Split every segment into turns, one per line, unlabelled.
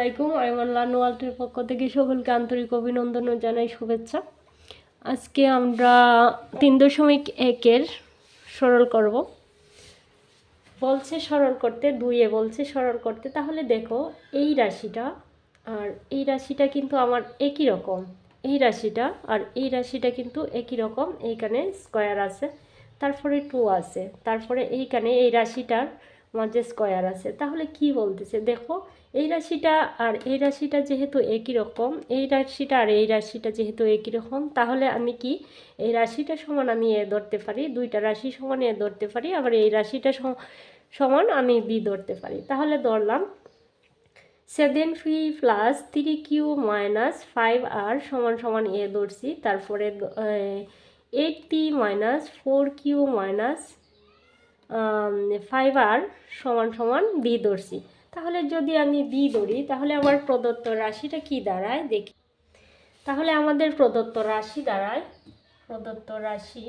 আলাইকুম আইমাল্লা নোয়ালটির পক্ষ থেকে সকলকে আন্তরিক অভিনন্দন ও জানাই শুভেচ্ছা। আজকে আমরা তিন দশমিক একের সরল করব। বলছে সরল করতে, দুইয়ে বলছে সরল করতে। তাহলে দেখো, এই রাশিটা আর এই রাশিটা কিন্তু আমার একই রকম। এই রাশিটা আর এই রাশিটা কিন্তু একই রকম। এইখানে স্কোয়ার আছে, তারপরে টু আছে, তারপরে এইখানে এই রাশিটার মাঝে স্কোয়ার আছে। তাহলে কি বলতেছে? দেখো এই রাশিটা আর এই রাশিটা যেহেতু একই রকম, এই রাশিটা আর এই রাশিটা যেহেতু একই রকম, তাহলে আমি কি এই রাশিটা সমান আমি এ ধরতে পারি, দুইটা রাশি সমান এ ধরতে পারি, আবার এই রাশিটা সম- সমান আমি বি ধরতে পারি। তাহলে ধরলাম seven P plus three Q minus five R সমান সমান এ ধরছি, তারপরে eight P minus four Q minus five R সমান সমান বি ধরছি। তাহলে যদি আমি বি ধরি, তাহলে আমার প্রদত্ত রাশিটা কি দাঁড়ায়? দেখি। তাহলে আমাদের প্রদত্ত রাশি দাঁড়ায়। প্রদত্ত রাশি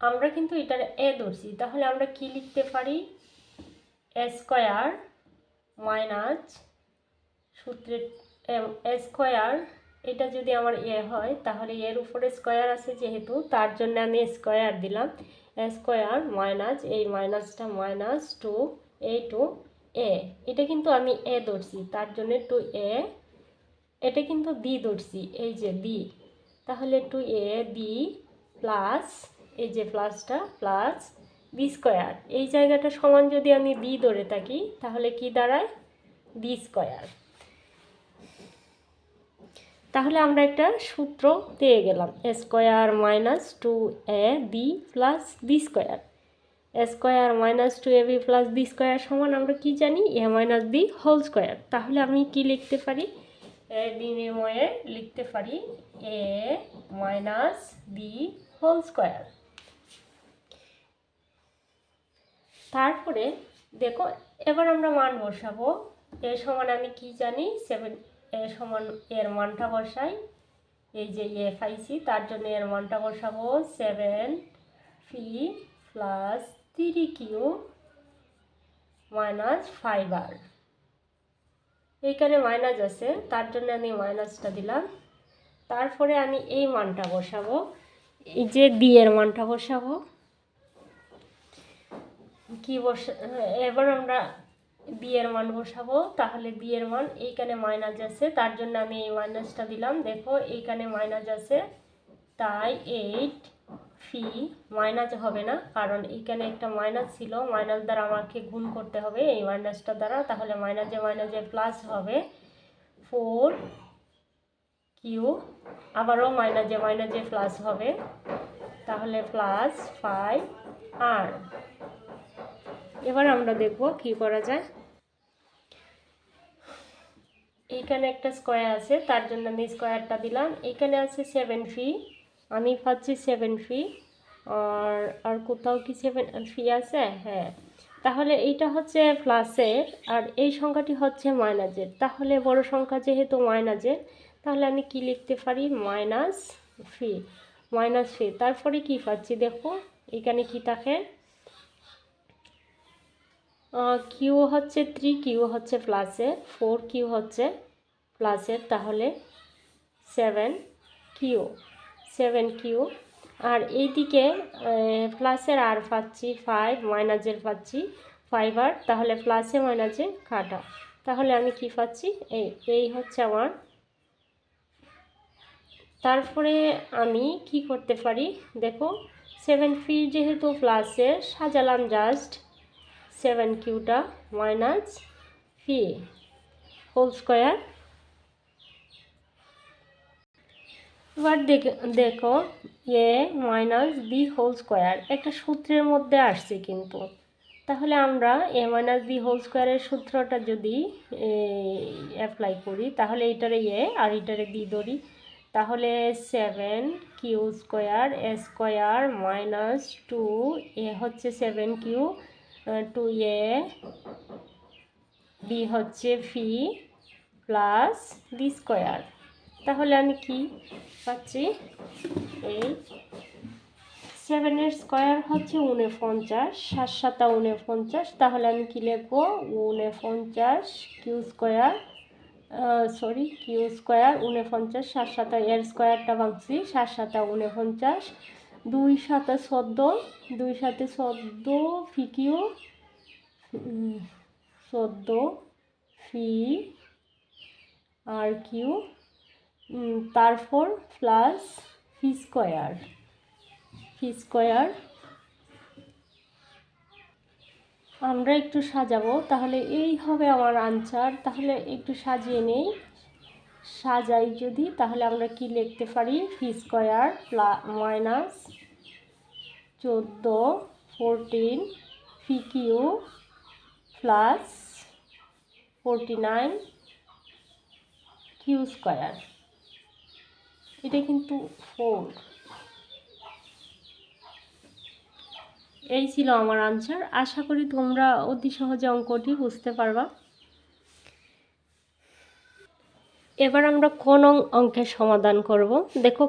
আমরা কিন্তু এটার এ ধরছি। তাহলে আমরা কি লিখতে পারি? এ স্কোয়ার মাইনাস সূত্রের এ স্কোয়ার এটা যদি আমার এ হয়, তাহলে এর উপরে স্কোয়ার আছে যেহেতু, তার জন্য আমি স্কোয়ার দিলাম। স্কোয়ার মাইনাস এই মাইনাসটা minus two A two A এটা কিন্তু আমি এ ধরছি, তার জন্য টু এ এটা কিন্তু বি ধরছি, এই যে বি তাহলে টু এ বি প্লাস এই যে প্লাসটা প্লাস বি স্কোয়ার এই জায়গাটা সমান যদি আমি বি ধরে থাকি, তাহলে কি দাঁড়ায়? বি স্কোয়ার তাহলে আমরা একটা সূত্র পেয়ে গেলাম। Square minus two A B plus B square. Square minus two A B plus B square সমান আমরা কি জানি? A minus B whole square. তাহলে আমি কি লিখতে পারি? এ বিনিময়ে লিখতে পারি A minus B whole square. তারপরে দেখো, এবার আমরা মান বসাবো। এ সমান আমি কি জানি? সেভেন এ সমান এর মানটা বসাই। এই যে এ পাইছি, তার জন্য এর মানটা বসাবো seven P plus three Q minus five R এইখানে মাইনাস আছে, তার জন্য আমি মাইনাসটা দিলাম। তারপরে আমি এই মানটা বসাবো, এই যে ডি এর মানটা বসাবো। কি বসা, এবার আমরা বিয়ের মান বসাবো। তাহলে বিয়ের মান এইখানে মাইনাস আছে, তার জন্য আমি এই মাইনাসটা দিলাম। দেখো, এইখানে মাইনাস আছে, তাই এইট ফি মাইনাস হবে না, কারণ এইখানে একটা মাইনাস ছিল। মাইনাস দ্বারা আমাকে গুণ করতে হবে এই মাইনাসটা দ্বারা। তাহলে মাইনাসে মাইনাসে প্লাস হবে ফোর কিউ আবারও মাইনাসে মাইনাসে প্লাস হবে। তাহলে প্লাস ফাইভ আর এবার আমরা দেখব কি করা যায়। এইখানে একটা স্কোয়ার আছে, তার জন্য আমি স্কোয়ারটা দিলাম। এইখানে আছে সেভেন ফি আমি পাচ্ছি সেভেন ফি আর আর কোথাও কি সেভেন ফি আছে? হ্যাঁ। তাহলে এইটা হচ্ছে প্লাসের আর এই সংখ্যাটি হচ্ছে মাইনাসের তাহলে বড় সংখ্যা যেহেতু মাইনাসের তাহলে আমি কি লিখতে পারি? মাইনাস ফি মাইনাস ফি তারপরে কি পাচ্ছি দেখো? এখানে কি থাকে? কিউ হচ্ছে থ্রি কিউ হচ্ছে প্লাসে ফোর কিউ হচ্ছে প্লাসের তাহলে সেভেন কিউ সেভেন কিউ আর এইদিকে প্লাসের আর পাচ্ছি ফাইভ মাইনাসের পাচ্ছি ফাইভ আর, তাহলে প্লাসে মাইনাসে কাটা। তাহলে আমি কি পাচ্ছি? এই এই হচ্ছে আমার। তারপরে আমি কি করতে পারি? দেখো সেভেন ফি যেহেতু প্লাসের সাজালাম জাস্ট সেভেন কিউটা মাইনাস ফি হোল স্কোয়ার। এবার দেখো A minus B whole square. একটা সূত্রের মধ্যে আসছে কিন্তু। তাহলে আমরা এ মাইনাস বি হোল স্কোয়ারের সূত্রটা যদি অ্যাপ্লাই করি, তাহলে এটারে এ আর এটারে বি ধরি। তাহলে seven Q square A square minus two A হচ্ছে seven Q. Two A B হচ্ছে ফি প্লাস বি স্কোয়ার তাহলে আমি কি পাচ্ছি? এই সেভেনের স্কোয়ার হচ্ছে উনপঞ্চাশ, সাত সাতা উনপঞ্চাশ। তাহলে আমি কী লিখব? উনপঞ্চাশ Q square sorry Q square উনপঞ্চাশ, সাত সাতা এর স্কোয়ারটা ভাঙছি, সাত সাতা উনপঞ্চাশ। দুই সাতা সদ্য দুই সাথে সদ্য ফি কিউ উম, ফি আর কিউ তারপর plus P square P square. আমরা একটু সাজাবো তাহলে এই হবে আমার আনসার তাহলে একটু সাজিয়ে নেই। সাজাই যদি, তাহলে আমরা কি লিখতে পারি? ফি স্কোয়ার মাইনাস চোদ্দ fourteen P Q plus forty nine Q square এটা কিন্তু ফোর এই ছিল আমার আনসার আশা করি তোমরা অতি সহজে অঙ্কটি বুঝতে পারবা। এবার আমরা অং- অঙ্কের সমাধান করব। দেখো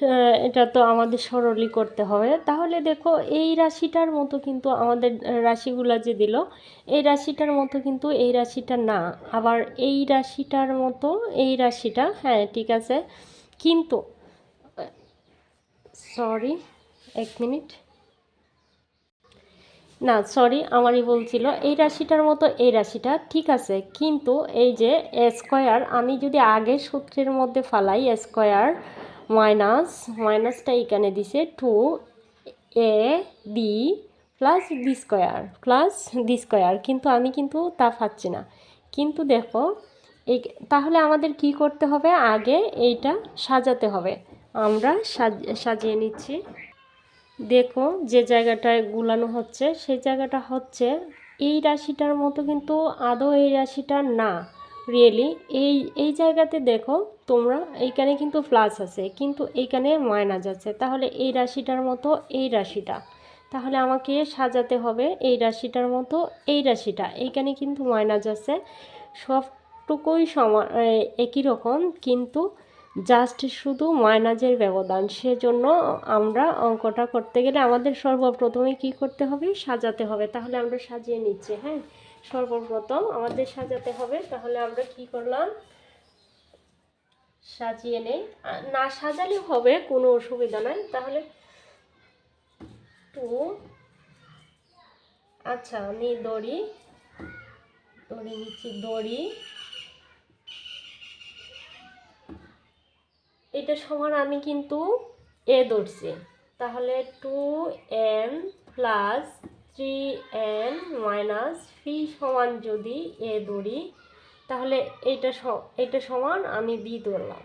আহ, এটা তো আমাদের সরলই করতে হবে। তাহলে দেখো এই রাশিটার মতো কিন্তু আমাদের রাশিগুলা যে দিল এই রাশিটার মতো কিন্তু এই রাশিটা না। আবার এই রাশিটার মতো এই রাশিটা হ্যাঁ ঠিক আছে। কিন্তু সরি এক মিনিট। না সরি আমারই বলছিল এই রাশিটার মতো এই রাশিটা ঠিক আছে, কিন্তু এই যে স্কোয়ার, আমি যদি আগের সূত্রের মধ্যে ফালাই, স্কোয়ার মাইনাস, মাইনাসটা এখানে দিছে two A B plus B square, plus B square, কিন্তু আমি কিন্তু তা পাচ্ছি না। কিন্তু দেখো, এই তাহলে আমাদের কি করতে হবে? আগে এইটা সাজাতে হবে। আমরা সাজ, সাজিয়ে নিচ্ছি। দেখো যে জায়গাটায় গুলানো হচ্ছে, সেই জায়গাটা হচ্ছে এই রাশিটার মতো কিন্তু আদৌ এই রাশিটা না। রিয়েলি এই এই জায়গাতে দেখো তোমরা এইখানে কিন্তু প্লাস আছে, কিন্তু এইখানে মাইনাস আছে। তাহলে এই রাশিটার মতো এই রাশিটা। তাহলে আমাকে সাজাতে হবে এই রাশিটার মতো এই রাশিটা। এইখানে কিন্তু মাইনাস আছে। সবটুকুই সমান একই রকম, কিন্তু জাস্ট শুধু মাইনাজের ব্যবধান। সেজন্য আমরা অঙ্কটা করতে গেলে আমাদের সর্বপ্রথমে কি করতে হবে? সাজাতে হবে। তাহলে আমরা সাজিয়ে নিচ্ছি হ্যাঁ? সর্বপ্রথম আমাদের সাজাতে হবে। তাহলে আমরা কি করলাম? সাজিয়ে নেই। না সাজালেও হবে, কোনো অসুবিধা নাই। তাহলে টু আচ্ছা আমি দড়ি দড়ি নিচ্ছি দড়ি। এটা সমান আমি কিন্তু এ ধরছি। তাহলে two N plus three N minus P সমান যদি এ ধরি, তাহলে এটা এটা সমান আমি বি ধরলাম।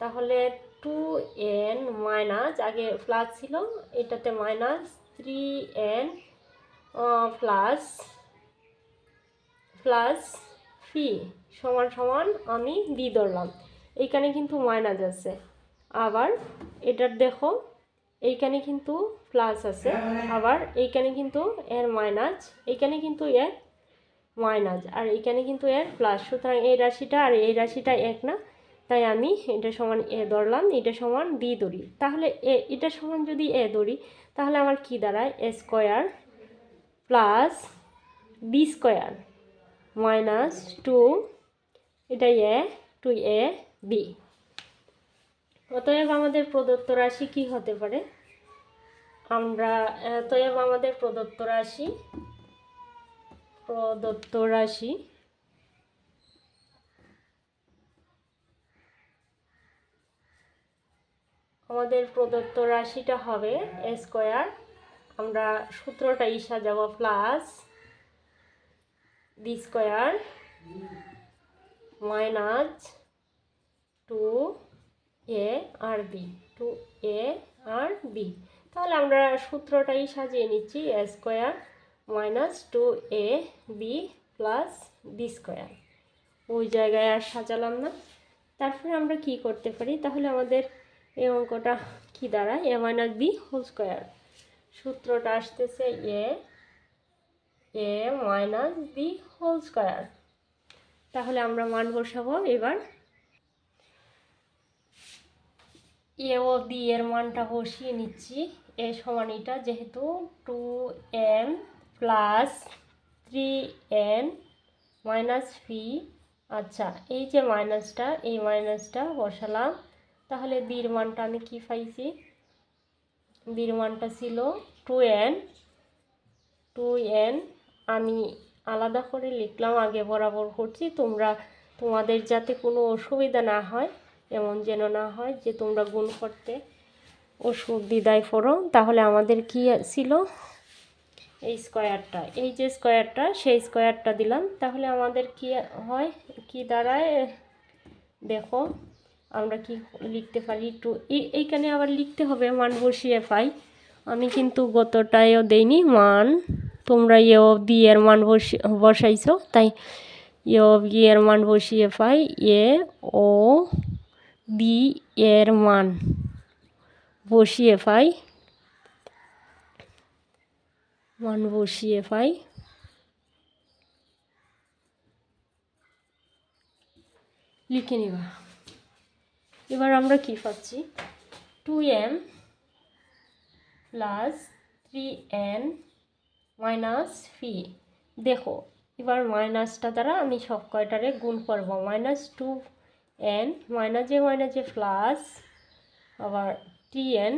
তাহলে টু এন মাইনাস আগে প্লাস ছিল, এটাতে minus three N plus plus P সমান সমান আমি বি ধরলাম। এইখানে কিন্তু মাইনাস আছে। আবার এটার দেখো, এইখানে কিন্তু প্লাস আছে। আবার এইখানে কিন্তু এর মাইনাস এইখানে কিন্তু এর মাইনাস আর এইখানে কিন্তু এর প্লাস সুতরাং এই রাশিটা আর এই রাশিটা এক না, তাই আমি এটা সমান এ ধরলাম, এটা সমান বি ধরি। তাহলে এ, এটা সমান যদি এ ধরি, তাহলে আমার কি দাঁড়ায়? A square plus B square minus two এটা এ টু এ বি। অতএব আমাদের প্রদত্ত রাশি কি হতে পারে? আমরা, অতএব আমাদের প্রদত্ত রাশি প্রদত্ত রাশি, আমাদের প্রদত্ত রাশিটা হবে স্কোয়ার। আমরা সূত্রটাই সাজাবো plus B square minus two A R B, two এ আর বি। তাহলে আমরা সূত্রটাই সাজিয়ে নিচ্ছি, A square minus two A B plus B square. ওই জায়গায় আর সাজালাম না। তারপরে আমরা কি করতে পারি? তাহলে আমাদের এই অঙ্কটা কি দাঁড়ায়? A minus B whole square. সূত্রটা আসতেছে A A minus B whole square. তাহলে আমরা মান বসাবো। এবার এ ও বি এর মানটা বসিয়ে নিচ্ছি। এ সমান এটা যেহেতু two M plus three N minus P আচ্ছা এই যে মাইনাসটা, এই মাইনাসটা বসালাম। তাহলে বির মানটা আমি কি পাইছি? বির মানটা ছিল টু এন টু এন আমি আলাদা করে লিখলাম, আগে বরাবর করছি। তোমরা, তোমাদের যাতে কোনো অসুবিধা না হয় এমন যেন না হয় যে তোমরা গুণ করতে অসুবিধায় পড়ো তাহলে আমাদের কি ছিল? এই স্কোয়ারটা। এই যে স্কোয়ারটা, সেই স্কোয়ারটা দিলাম। তাহলে আমাদের কি হয়? কি দাঁড়ায়? দেখো, আমরা কি লিখতে পারি টু এইখানে আবার লিখতে হবে মান বসিয়ে পাই। আমি কিন্তু গতটায়ও দেইনি। মান, তোমরা ইয়ে বি এর মান বসি, বসাইছো। তাই ইয়ে বি এর মান বসিয়ে পাই। এ, ও বি এর মান বসিয়ে পাই। মান বসিয়ে পাই। লিখে নিবা। এবার আমরা কি পাচ্ছি? Two M plus three N minus P দেখো, এবার মাইনাসটা দ্বারা আমি সব কয়টারে গুণ করব? মাইনাস টু এন মাইনাসে মাইনাসে প্লাস আবার টি এন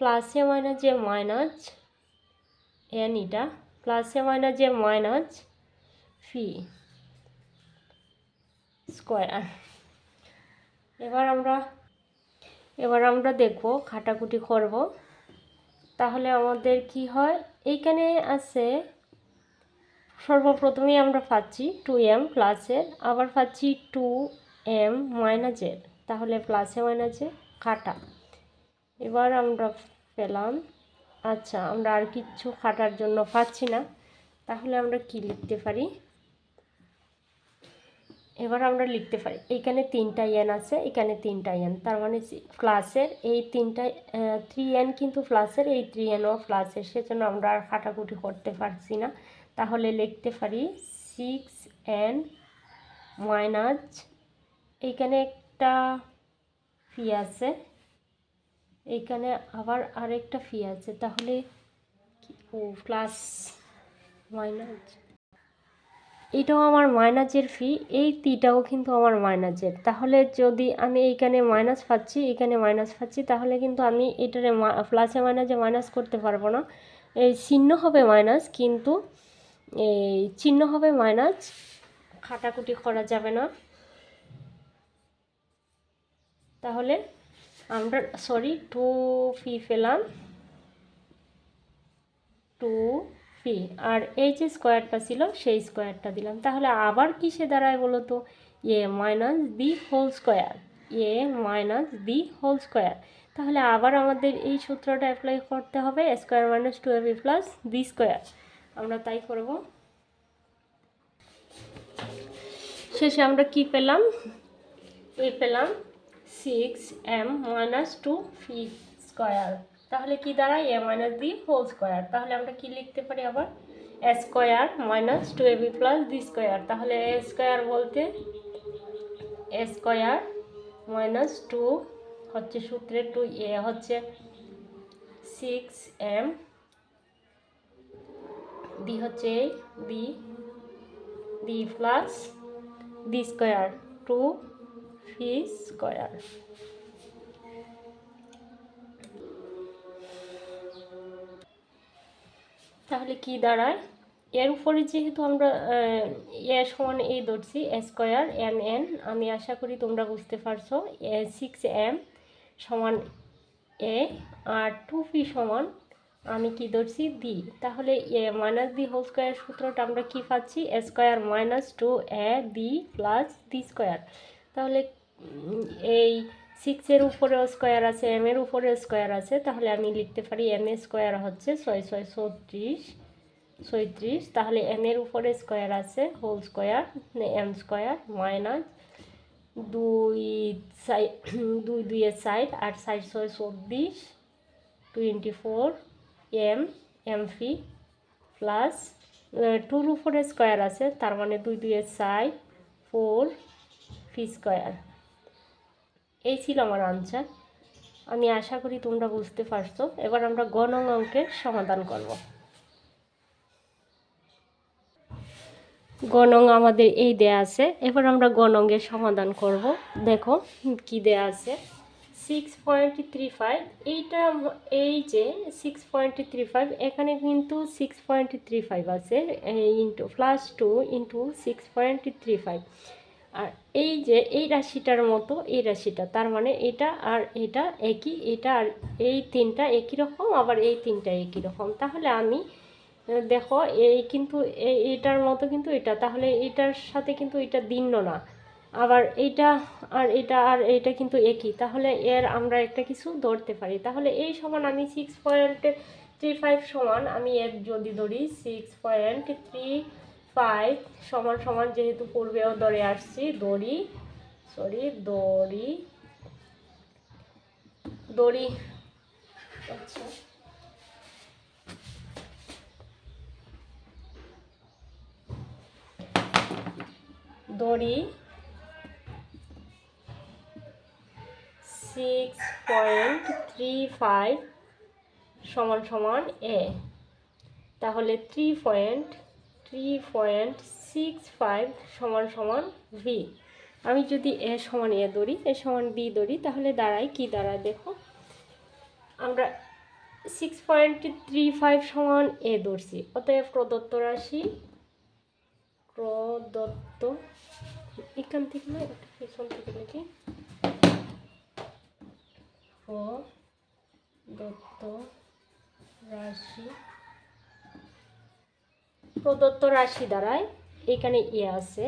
প্লাসে মাইনাসে মাইনাস এন এটা প্লাসে মাইনাসে মাইনাস ফি স্কোয়ার এবার আমরা এবার আমরা দেখব খাটাকুটি করব। তাহলে আমাদের কি হয়? এইখানে আছে সর্বপ্রথমেই আমরা পাচ্ছি টু এম প্লাসের আবার পাচ্ছি টু এম মাইনাসের তাহলে প্লাসে মাইনাসে খাটা এবার আমরা পেলাম আচ্ছা আমরা আর কিচ্ছু খাটার জন্য পাচ্ছি না, তাহলে আমরা কি লিখতে পারি? এবার আমরা লিখতে পারি এইখানে তিনটা এন আছে, এখানে তিনটা এন তার মানে প্লাসের এই তিনটা থ্রি এন কিন্তু প্লাসের এই থ্রি এনও প্লাসের সেজন্য আমরা আর কাটাকুটি করতে পারছি না। তাহলে লিখতে পারি সিক্স এন মাইনাস এইখানে একটা ফি আছে এইখানে আবার আরেকটা ফি আছে, তাহলে ও প্লাস মাইনাস এটাও আমার মাইনাসের ফি এই তিটাও কিন্তু আমার মাইনাসের তাহলে যদি আমি এইখানে মাইনাস পাচ্ছি, এখানে মাইনাস পাচ্ছি, তাহলে কিন্তু আমি এটারে প্লাসে মাইনাসে মাইনাস করতে পারব না। এই চিহ্ন হবে মাইনাস কিন্তু এই চিহ্ন হবে মাইনাস। খাটাকুটি করা যাবে না। তাহলে আমরা সরি টু ফি পেলাম। টু পি আর এই যে স্কোয়ারটা ছিল, সেই স্কোয়ারটা দিলাম। তাহলে আবার কিসে দাঁড়ায় বলো তো? A minus B whole square A minus B whole square তাহলে আবার আমাদের এই সূত্রটা অ্যাপ্লাই করতে হবে। Square minus two B plus B square আমরা তাই করব। শেষে আমরা কি পেলাম? এ পেলাম six M minus two P square তাহলে কি দাঁড়ায়? A minus B whole square তাহলে আমরা কি লিখতে পারি আবার? A square minus two A B plus B square তাহলে এ স্কোয়ার বলতে এ স্কোয়ার মাইনাস টু হচ্ছে সূত্রে টু এ হচ্ছে সিক্স এম বি হচ্ছে B B plus B square two P square তাহলে কি দাঁড়ায়? এর উপরে যেহেতু আমরা এ সমান এই ধরছি স্কোয়ার এন এন আমি আশা করি তোমরা বুঝতে পারছ। এ সিক্স এম সমান এ আর টু পি সমান আমি কি ধরছি? বি তাহলে, A minus B whole square সূত্রটা আমরা কি পাচ্ছি? A square minus two A B plus B square তাহলে এই সিক্সের উপরে স্কোয়ার আছে এম এর উপরে স্কোয়ার আছে। তাহলে আমি লিখতে পারি এম এ স্কোয়ার হচ্ছে ছয় ছয়, ছত্রিশ, ছয়ত্রিশ। তাহলে এম এর উপরে স্কোয়ার আছে whole square M square minus দুই সাইড দুই, দুইয়ের সাইড আর সাইড ছয়, চব্বিশ twenty four M M P plus টুর উপরে স্কোয়ার আছে, তার মানে দুই দুইয়ের সাইড ফোর ফি স্কোয়ার এই ছিল আমার আনসার আমি আশা করি তোমরা বুঝতে পারছ। এবার আমরা গণং অঙ্কের সমাধান করব। গণং আমাদের এই দেয়া আছে। এবার আমরা গণঙ্গের সমাধান করব। দেখো কি দেয়া আছে। সিক্স পয়েন্ট থ্রি ফাইভ এইটা এই যে সিক্স পয়েন্ট থ্রি ফাইভ এখানে কিন্তু সিক্স পয়েন্ট থ্রি ফাইভ আছে into plus two into six point three five আর এই যে এই রাশিটার মতো এই রাশিটা, তার মানে এটা আর এটা একই, এটা আর এই তিনটা একই রকম, আবার এই তিনটা একই রকম। তাহলে আমি, দেখো, এই কিন্তু এটার মতো কিন্তু এটা, তাহলে এটার সাথে কিন্তু এটা ভিন্ন না। আবার এইটা আর এটা আর এটা কিন্তু একই। তাহলে এর আমরা একটা কিছু ধরতে পারি। তাহলে এই সমান আমি সিক্স পয়েন্ট থ্রি ফাইভ সমান আমি এর যদি ধরি সিক্স পয়েন্ট থ্রি ফাইভ সমান সমান যেহেতু পূর্বেও ধরে আসছি দড়ি সরি দড়ি দড়ি আচ্ছা। দড়ি সিক্স পয়েন্ট থ্রি ফাইভ সমান সমান এ তাহলে three point three point six five সমান সমান ভি আমি যদি এ সমান এ ধরি এ সমান বি ধরি, তাহলে দাঁড়ায়, কি দাঁড়ায় দেখো? আমরা সিক্স পয়েন্ট থ্রি ফাইভ সমান এ ধরছি। অতএব প্রদত্ত রাশি, প্রদত্ত, এখান থেকে না পেছন থেকে লিখি প্রদত্ত রাশি। প্রদত্ত রাশি দ্বারায় এখানে এ আছে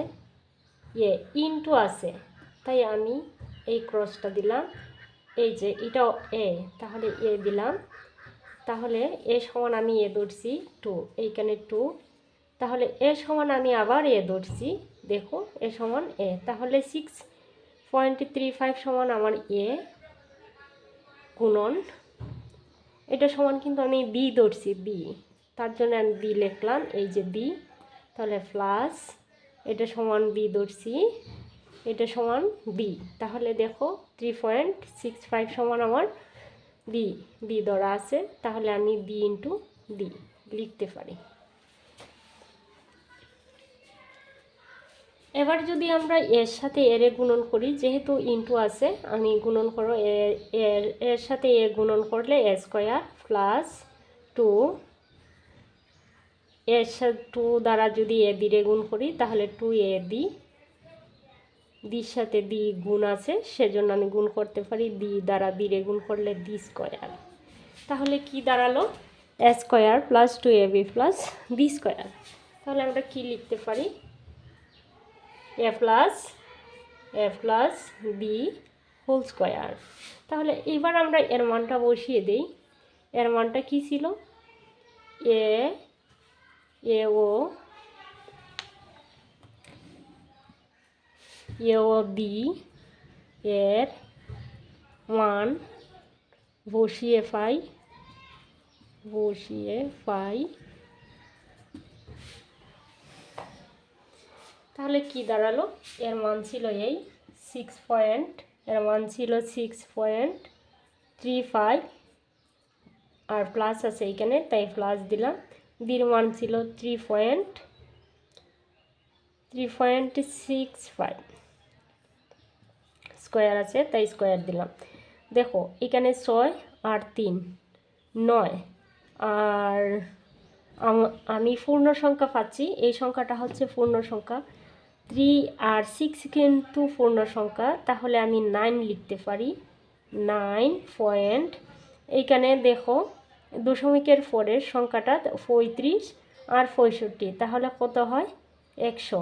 ইয়ে ইনটু আছে। তাই আমি এই ক্রসটা দিলাম। এই যে এটাও এ, তাহলে এ দিলাম। তাহলে এ সমান আমি এ ধরছি টু এইখানে টু তাহলে এ সমান আমি আবার এ ধরছি, দেখো, এ সমান এ। তাহলে সিক্স পয়েন্ট থ্রি ফাইভ সমান আমার এ। গুণন। এটা সমান কিন্তু আমি বি ধরছি বি তার জন্য আমি বি লিখলাম, এই যে বি তাহলে প্লাস এটা সমান বি ধরছি, এটা সমান বি তাহলে দেখো থ্রি পয়েন্ট সিক্স ফাইভ সমান আমার বি বি ধরা আছে, তাহলে আমি বি ইন্টু বি লিখতে পারি। এবার যদি আমরা এর সাথে এর গুণন করি, যেহেতু ইন্টু আছে, আমি গুণন করো এর এর সাথে এ গুণন করলে এ স্কোয়ার প্লাস টু এর সাথে টু দ্বারা যদি এ দিরে গুণ করি, তাহলে টু এ দি দির সাথে দি গুণ আছে, সেজন্য আমি গুণ করতে পারি দি দ্বারা দিরে গুণ করলে দি স্কোয়ার। তাহলে কি দাঁড়াল? A square plus two A B plus B square. তাহলে আমরা কি লিখতে পারি? A plus A plus B whole square তাহলে এবার আমরা এর মানটা বসিয়ে দিই। এর মানটা কি ছিল? এ এ ও এ ও বি এর মান বসিয়ে পাই বসিয়ে পাই তাহলে কি দাঁড়াল? এর মান ছিল এই সিক্স পয়েন্ট এর মান ছিল সিক্স পয়েন্ট থ্রি ফাইভ আর প্লাস আছে এইখানে তাই প্লাস দিলাম। বির মান ছিল three point three point six five square আছে, তাই স্কোয়ার দিলাম। দেখো, এখানে ছয় আর তিন, নয়। আর আম- পূর্ণ সংখ্যা পাচ্ছি, এই সংখ্যাটা হচ্ছে পূর্ণ সংখ্যা। থ্রি আর সিক্স কিন্তু পূর্ণ সংখ্যা, তাহলে আমি নাইন লিখতে পারি। নাইন পয়েন্ট এইখানে দেখো, দশমিকের পরের সংখ্যাটা পঁয়ত্রিশ আর পঁয়ষট্টি, তাহলে কত হয়? একশো।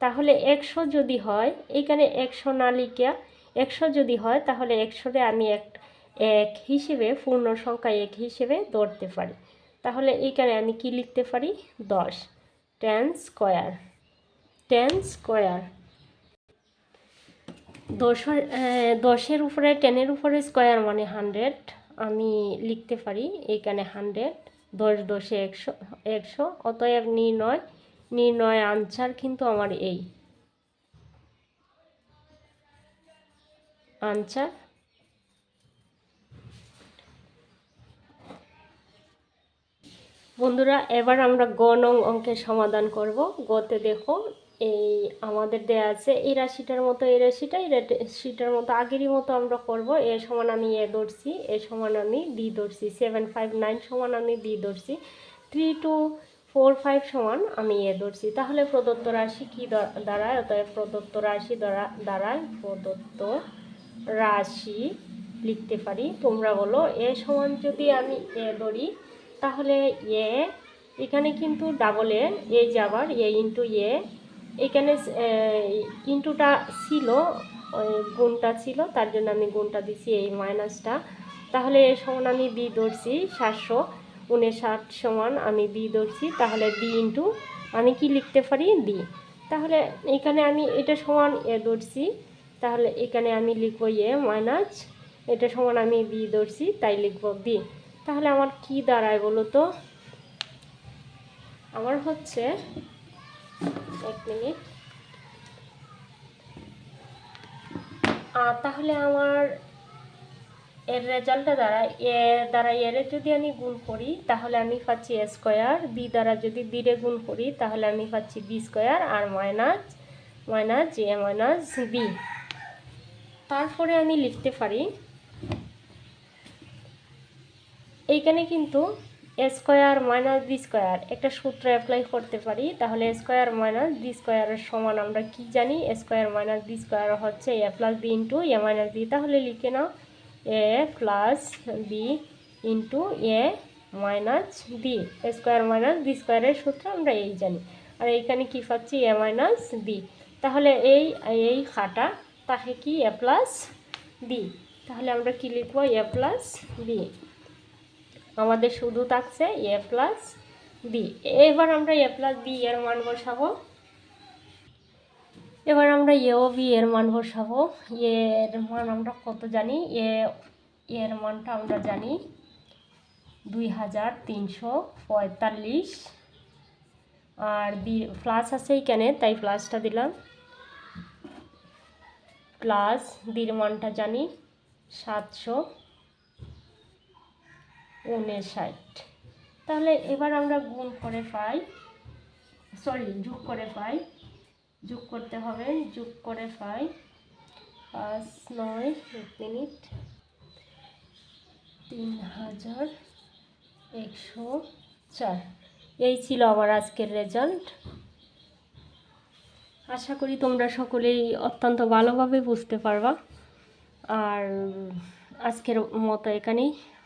তাহলে একশো যদি হয়, এইখানে একশো না লিখিয়া একশো যদি হয়, তাহলে একশোরে আমি এক এক হিসেবে, পূর্ণ সংখ্যা এক হিসেবে ধরতে পারি। তাহলে এইখানে আমি কি লিখতে পারি? দশ টেন স্কোয়ার টেন স্কোয়ার দশের দশের উপরে টেনের উপরে স্কোয়ার মানে হান্ড্রেড আমি লিখতে পারি এখানে হান্ড্রেড দশ, দশে একশো একশো। অতএব নির্ণয় নির্ণয় আনসার কিন্তু আমার এই। আনসার বন্ধুরা, এবার আমরা গ নং অঙ্কের সমাধান করব। গতে দেখো এই আমাদের দেয়া আছে, এই রাশিটার মতো, এই রাশিটা, এই রাশিটার মতো, আগেরই মতো আমরা করব। এ সমান আমি এ ধরছি, এ সমান আমি ডি ধরছি সেভেন ফাইভ নাইন সমান আমি ডি ধরছি থ্রি টু ফোর ফাইভ সমান আমি এ ধরছি। তাহলে প্রদত্ত রাশি কী দাঁড়ায়? অতএব প্রদত্ত রাশি দ্বারা, দাঁড়ায় প্রদত্ত রাশি লিখতে পারি। তোমরা বলো, এ সমান যদি আমি এ ধরি, তাহলে এ, এখানে কিন্তু ডাবল এ এ যাবার, এ ইন্টু এ এখানে ইন্টুটা ছিল ওই গুণটা ছিল, তার জন্য আমি গুণটা দিছি এই মাইনাসটা। তাহলে এ সমান আমি বি ধরছি, সাতশো উনষাট সমান আমি বি ধরছি, তাহলে ডি ইন্টু, আমি কি লিখতে পারি? ডি তাহলে এখানে আমি এটা সমান এ ধরছি, তাহলে এখানে আমি লিখব এ মাইনাস, এটা সমান আমি বি ধরছি, তাই লিখব বি। তাহলে আমার কি দাঁড়ায় বলো তো? আমার হচ্ছে এক মিনিট। তাহলে আমার এর রেজাল্টটা দ্বারা, এ দ্বারা এর যদি আমি গুণ করি, তাহলে আমি পাচ্ছি এ স্কোয়ার বি দ্বারা যদি বিরে গুণ করি, তাহলে আমি পাচ্ছি B square R minus minus A minus B তারপরে আমি লিখতে পারি, এইখানে কিন্তু স্কোয়ার মাইনাস বি স্কোয়ার। একটা সূত্র অ্যাপ্লাই করতে পারি, তাহলে স্কোয়ার মাইনাস বি স্কোয়ারের সমান আমরা কি জানি? স্কোয়ার মাইনাস বি স্কোয়ার হচ্ছে A plus B into A minus B তাহলে লিখে নাও A plus B into A minus B square minus B স্কোয়ারের সূত্র আমরা এই জানি। আর এইখানে কি পাচ্ছি? এ মাইনাস বি তাহলে এই এই খাটা তাকে কি? এ প্লাস বি তাহলে আমরা কি লিখব? এ প্লাস বি আমাদের শুধু থাকছে এ প্লাস বি এবার আমরা এ প্লাস বি এর মান বসাবো। এবার আমরা এ ও বি এর মান বসাবো। এর মান আমরা কত জানি? এ এর মানটা আমরা জানি দুই হাজার তিনশো পঁয়তাল্লিশ। আর বি প্লাস আছে এইখানে তাই প্লাসটা দিলাম। প্লাস বির মানটা জানি সাতশো। উনষাট তাহলে এবার আমরা গুণ করে পাই সরি যোগ করে পাই। যোগ করতে হবে, যোগ করে পাই পাঁচ, নয়, এক মিনিট। তিন হাজার একশো চার। এই ছিল আমার আজকের রেজাল্ট আশা করি তোমরা সকলেই অত্যন্ত ভালোভাবে বুঝতে পারবা। আর আজকের মতো এখানেই।